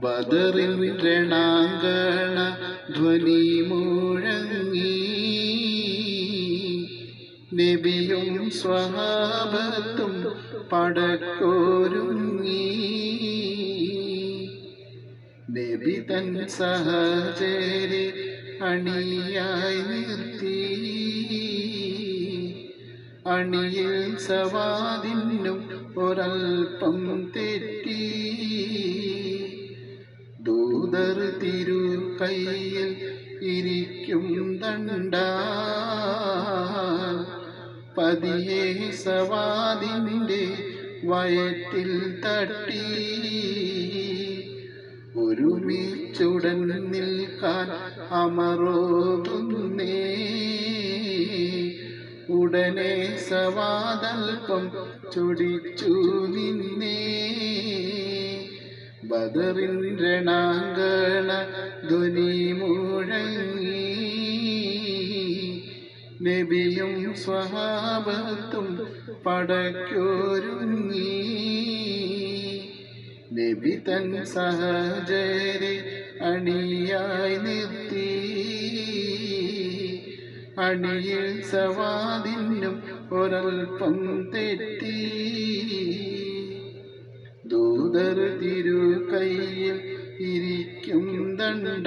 ബദറിൻ രണാങ്കണ ധ്വനി മുഴങ്ങി. നബിയും സ്വഹാബത്തും പടക്കോരുങ്ങി. നബി തൻ സഹചരി അണിയായി നിർത്തി. അണിയിൽ സവാദിനും ഒരൽപ്പം തെറ്റി കയ്യിൽ ഇരിക്കും ദണ്ട പതിയെ സവാദിന്റെ വയറ്റിൽ തട്ടി. ഒരു ഒരുമിച്ചുടൻ നിൽക്കാൻ അമറോതുന്നേ ഉടനെ സവാദൽപ്പം ചൊടിച്ചു നിന്നേ. ബദറിൻ രണാങ്കണ ധ്വനി മുഴങ്ങി. നബിയും സ്വഹാബത്തും പടയ്ക്കൊരുങ്ങി. നബി തൻ സഹചരെ അണിയായി നിർത്തി. അണിയിൽ സവാദിനും ഒരൽപ്പം തെറ്റി. ദൂതർ തിരു കയ്യിൽ ഇരിക്കും ദണ്ട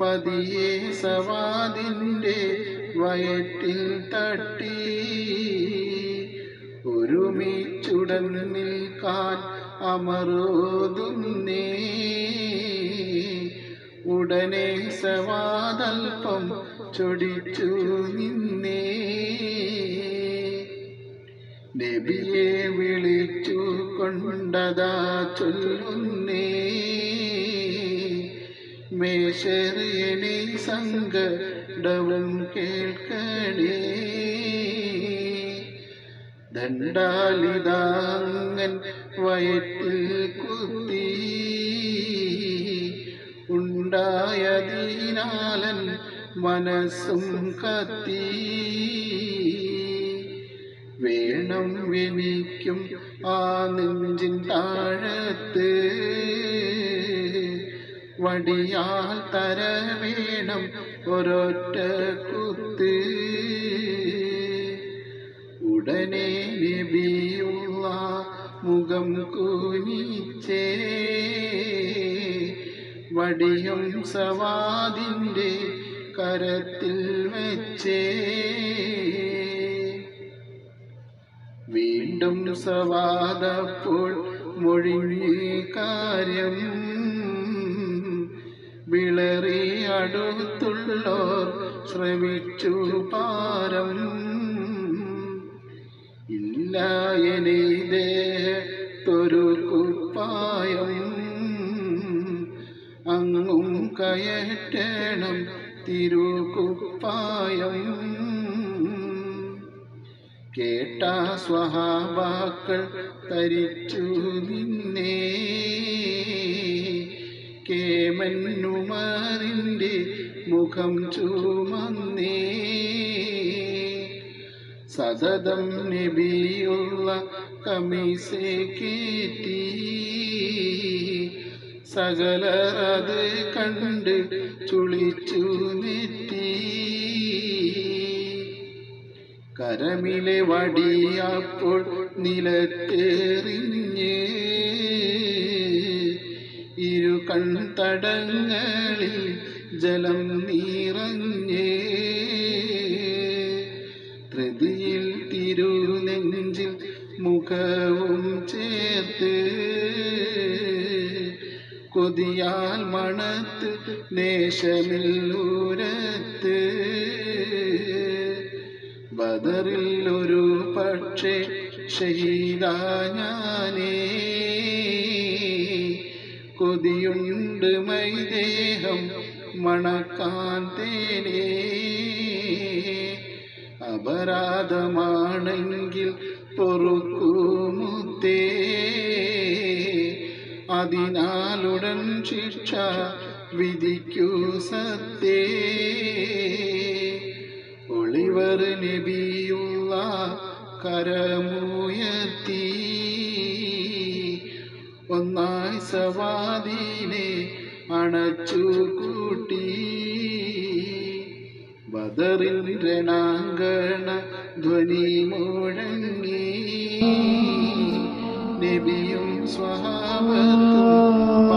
പതിയെ സവാദിന്റെ വയറ്റിൽ തട്ടി. ഒരുമിച്ചുടൻ നിൽക്കാൻ അമറോതുന്നേ. ഉടനെ സവാദൽപ്പം ചൊടിച്ചു നിന്നേ. നബിയെ വിളിച്ചു കൊണ്ടതാ ചൊല്ലുന്നേ. മേശറിയണി സങ്കടവും കേൾക്കണേ. ദണ്ഡാലിതാങ്ങൻ വയറ്റിൽ കുത്തി. ഉണ്ടായതിനാലൻ മനസ്സും കത്തി. വേണം എനിക്കും ആ നെഞ്ചിൻ താഴത്ത്. വടിയാൽ തര വേണം ഒരൊറ്റ കുത്ത്. ഉടനെ നബിയുള്ള മുഖം കുനിച്ചേ. വടിയും സവാദിന്റെ കരത്തിൽ വെച്ചേ. വീണ്ടും സവാദപ്പോൾ മൊഴിഞ്ഞ് കാര്യം വിളറി അടുത്തുള്ളോർ ശ്രമിച്ചു പാരം. ഇല്ല എനിതേ തൊരു കുപ്പായം അങ്ങും കയറ്റണം തിരുകുപ്പായം കേട്ട സ്വഹാബാക്കൾ തരിച്ചു നിന്നേ. കേമന്നുമാറിന്റെ മുഖം ചുമന്നേ. സതതം നബിയുള്ള കമീസെ കേറ്റി. അത് കണ്ട് ചുളിച്ചു നെറ്റി. കരമിലെ വടിയപ്പോൾ നിലത്തേറിഞ്ഞേ. ഇരു കൺതടങ്ങളിൽ ജലം നിറഞ്ഞ്. ധൃതിയിൽ തിരുനെഞ്ചിൽ മുഖവും ചേർത്ത് കൊതിയാൽ മണത്ത് നേശമിൽ ഒരു പക്ഷേ ഷഹീദാഞ്ഞാനേ കൊതിയുണ്ട് മൈദേഹം മണക്കാൻ തേനേ. അപരാധമാണെങ്കിൽ പൊറുക്കുമുത്തേ അതിനാലുടൻ ശിക്ഷ വിധിക്കൂ സത്തേ. ഒളിവർ നബിയുള്ള കരമുയർത്തി. ഒന്നായി സവാദീനെ അണച്ചു കൂട്ടി. ബദറിൽ രണാങ്കണ ധ്വനി മുഴങ്ങി. നബിയും സ്വഹാബത്തും